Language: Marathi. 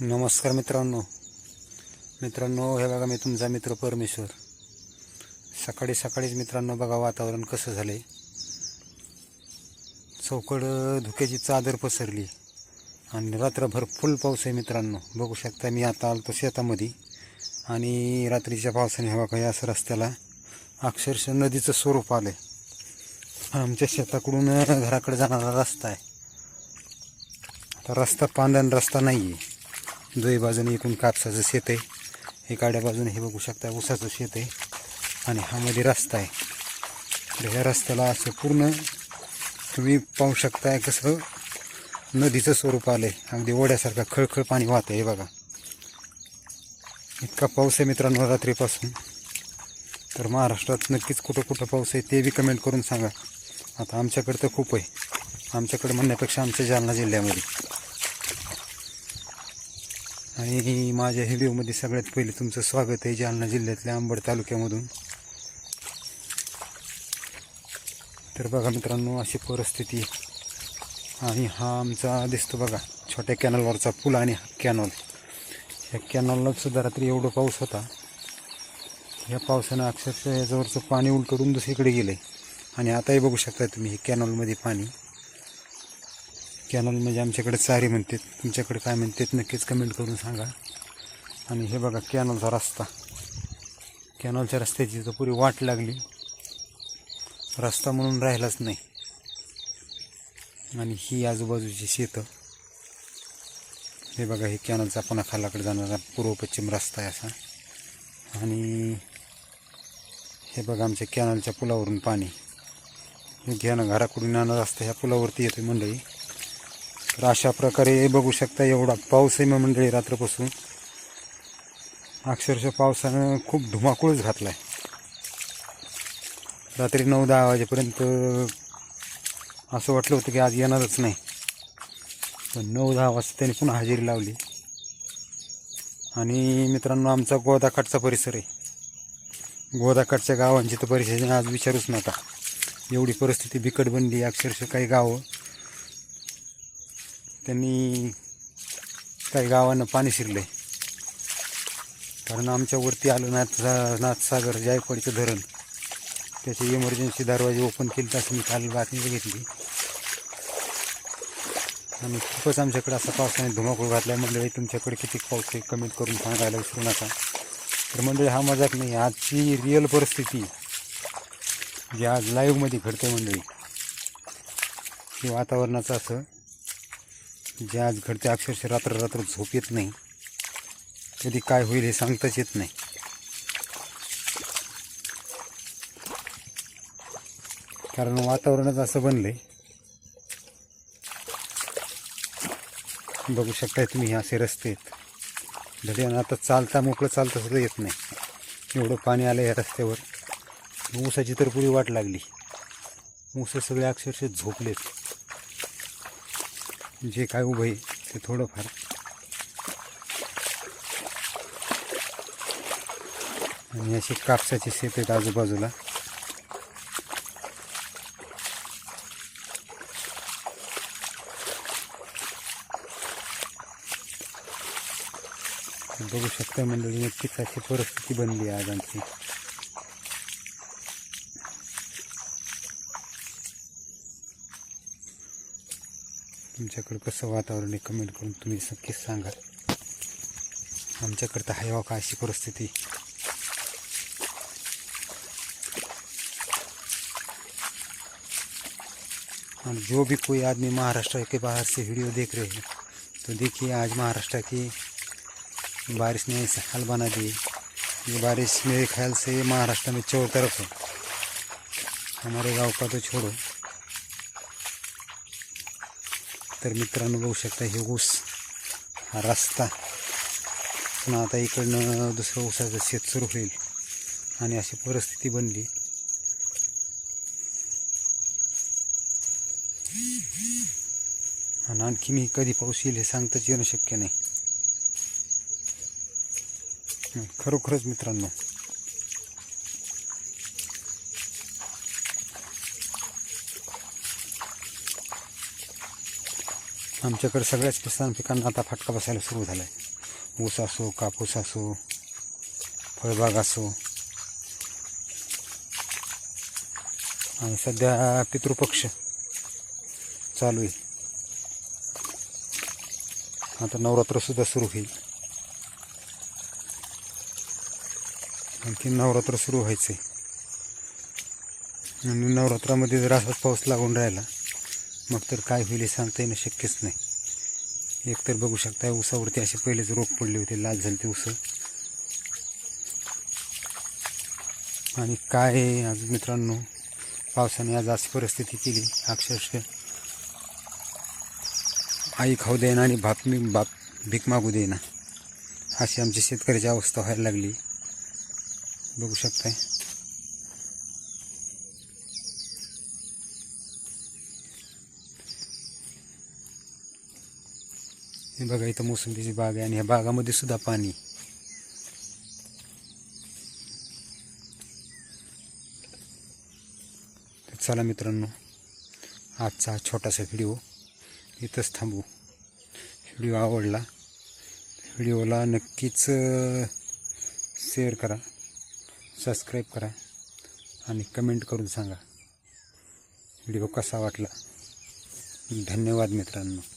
नमस्कार मित्रांनो. मित्रांनो हे बघा मी तुमचा मित्र परमेश्वर. सकाळी सकाळीच मित्रांनो बघा वातावरण कसं झालंय. चौकड धुक्याची चादर पसरली. आणि रात्रभर फुल पाऊस आहे मित्रांनो. बघू शकता मी आता आलतो शेतामध्ये. आणि रात्रीच्या पावसाने हवा काही असं रस्त्याला अक्षरशः नदीचं स्वरूप आलं आहे आमच्या शेताकडून घराकडे जाणारा रस्ता आहे. आता रस्ता पांढरा रस्ता नाही आहे दोन्ही बाजूने एकूण कापसाचं शेत आहे. एकाड्या बाजूने हे बघू शकता ऊसाचं शेत आहे आणि हा मध्ये रस्ता आहे. तर ह्या रस्त्याला असं पूर्ण तुम्ही पाहू शकताय कसं नदीचं स्वरूप आलं आहे अगदी ओढ्यासारखं खळखळ पाणी वाहत आहे हे बघा. इतका पाऊस आहे मित्रांनो रात्रीपासून. तर महाराष्ट्रात नक्कीच कुठं कुठं पाऊस आहे ते बी कमेंट करून सांगा. आता आमच्याकडं तर खूप आहे. आमच्याकडे म्हणण्यापेक्षा आमच्या जालना जिल्ह्यामध्ये. आणि माझ्या व्हिडिओमध्ये सगळ्यात पहिले तुमचं स्वागत आहे जालना जिल्ह्यातल्या अंबड तालुक्यामधून. तर बघा मित्रांनो अशी परिस्थिती आणि हा आमचा दिसतो बघा छोट्या कॅनलवरचा पूल आणि हा कॅनॉल. या कॅनॉलला सुद्धा रात्री एवढं पाऊस होता. या पावसानं अक्षरशः याच्यावरचं पाणी उलटून दुसरीकडे गेलं आणि आताही बघू शकता तुम्ही हे कॅनॉलमध्ये पाणी. कॅनल म्हणजे आमच्याकडे चारी म्हणतात. तुमच्याकडे काय म्हणतात नक्कीच कमेंट करून सांगा. आणि हे बघा कॅनलचा रस्ता. कॅनलच्या रस्त्याची तर पुरी वाट लागली. रस्ता म्हणून राहिलाच नाही. आणि ही आजूबाजूची शेतं. हे बघा हे कॅनलचा पुन्हा खालाकडे जाणारा पूर्व पश्चिम रस्ता आहे असा. आणि हे बघा आमच्या कॅनलच्या पुलावरून पाणी. हे घराकडून आणत रस्ता ह्या पुलावरती येतो मंडळी. तर अशा प्रकारे बघू शकता एवढा पाऊस आहे मग मंडळी रात्रपासून. अक्षरशः पावसानं खूप धुमाकूळच घातला आहे रात्री नऊ दहा वाजेपर्यंत असं वाटलं होतं की आज येणारच नाही. पण नऊ दहा वाजता त्यांनी पुन्हा हजेरी लावली. आणि मित्रांनो आमचा गोदाकाठचा परिसर आहे. गोदाकाठच्या गावांची तर परिस्थिती आज विचारूच नका. एवढी परिस्थिती बिकट बनली अक्षरशः काही गावं त्यांनी काही गावांना पाणी शिरलं. आहे कारण आमच्यावरती आलं नाथ नाथसागर जायकवाडीचं धरण. त्याचे इमर्जन्सी दरवाजे ओपन केले असं मी काल बातमी बघितली आणि खूपच आमच्याकडे असा पावसाने धुमाकूळ घातला मंडळी तुमच्याकडे किती पाऊस आहे? कमेंट करून सांगायला विसरू नका. तर मंडळी हा मजाक नाही. आजची रिअल परिस्थिती जी आज लाईव्हमध्ये घडते मंडळी की वातावरणाचं असं जे आज घडते अक्षरशः रात्र रात्र झोप येत नाही. कधी काय होईल हे सांगताच येत नाही. कारण वातावरणच असं बनलंय. बघू शकताय तुम्ही हे असे रस्ते आहेत. धड्यानं आता चालता मोकळं चालता सुद्धा येत नाही. एवढं पाणी आलं या रस्त्यावर. ऊसाची तर पुरी वाट लागली. ऊस सगळे अक्षरशः झोपलेत. जे काय उभं आहे ते थोडंफार. आणि अशी कापसाची शेत आहेत आजूबाजूला. बघू शकता मंडळी नक्कीच अशी परिस्थिती बनली आहे आज आमची. तुमच्याकडं कसं वातावरण आहे कमेंट करून तुम्ही नक्कीच सांगा. आमच्याकडं तर आहे का अशी परिस्थिती? जो भी कोई आदमी महाराष्ट्र के बाहर से वीडियो देख रहे हैं तो देखिए आज महाराष्ट्र की बारिश ने ऐसे हाल बना दिए. ये बारिश मेरे ख्याल से महाराष्ट्र में चारों तरफ़ है. हमारे गाँव का तो छोड़ो. तर मित्रांनो बघू शकता हे ऊस हा रस्ता. पुन्हा आता इकडनं दुसरं ऊसाचं शेत सुरू होईल आणि अशी परिस्थिती बनली. आणि आणखी मी कधी पाऊस येईल हे सांगताच येणं शक्य नाही. खरोखरच मित्रांनो. आमच्याकडे सगळ्याच किसान पिकांना आता फटका बसायला सुरू झाला आहे ऊस असो कापूस असो फळबाग असो. आणि सध्या पितृपक्ष चालू आहे. आता नवरात्रसुद्धा सुरू होईल. आणखी नवरात्र सुरू व्हायचं आहे आणि नवरात्रामध्ये जर असाच पाऊस लागून राहिला मग तर काय होईल हे सांगता येणं शक्यच नाही. एकतर बघू शकता ऊसावरती असे पहिलेच रोग पडले होते लाल झाले ते ऊस आणि काय आज मित्रांनो? पावसाने आज अशी परिस्थिती केली अक्षरशः. आई खाऊ देना आणि बाप मी बाप भीक मागू देना अशी आमची शेतकऱ्याची अवस्था व्हायला लागली. बघू शकताय. हे बघा इथं मोसंबीची बाग आहे आणि ह्या बागामध्ये सुद्धा पाणी. चला मित्रांनो आजचा हा छोटासा व्हिडिओ इथंच थांबू. व्हिडिओ आवडला व्हिडिओला नक्कीच शेअर करा सबस्क्राईब करा आणि कमेंट करून सांगा. व्हिडिओ कसा वाटला? धन्यवाद मित्रांनो.